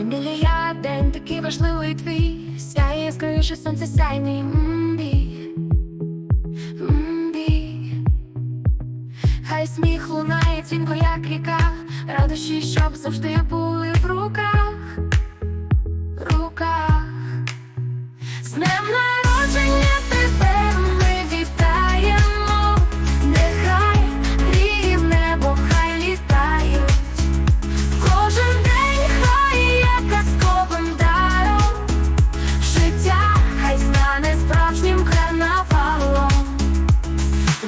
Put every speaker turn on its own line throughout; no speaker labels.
Емілія, день такий важливий твій, сяє скоріше сонце сяйний мбі, мбі. Хай сміх лунає дзвінко, як ріка, радощі, щоб завжди були в руках.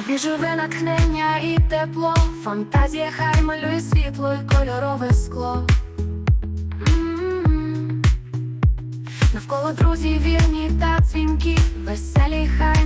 Тобі живе натхнення і тепло, фантазія хай малює світло і кольорове скло. М. Навколо друзі вірні та дзвінки, веселі хай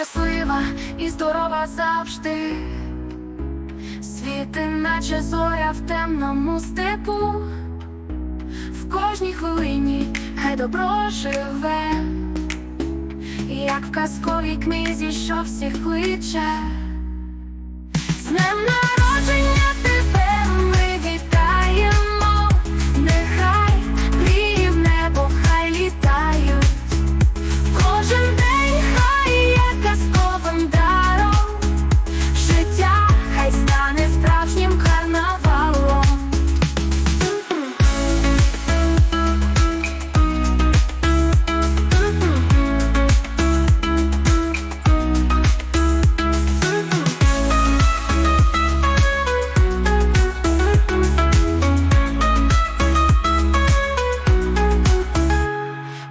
щаслива і здорова завжди, світи, наче зоря в темному степу. В кожній хвилині хай добро живе, як в казковій книзі, що всіх кличе. З днем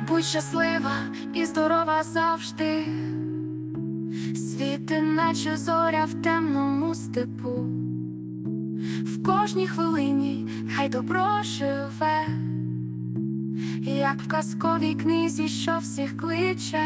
Будь щаслива і здорова завжди, світи, наче зоря в темному степу. В кожній хвилині хай добро живе, як в казковій книзі, що всіх кличе.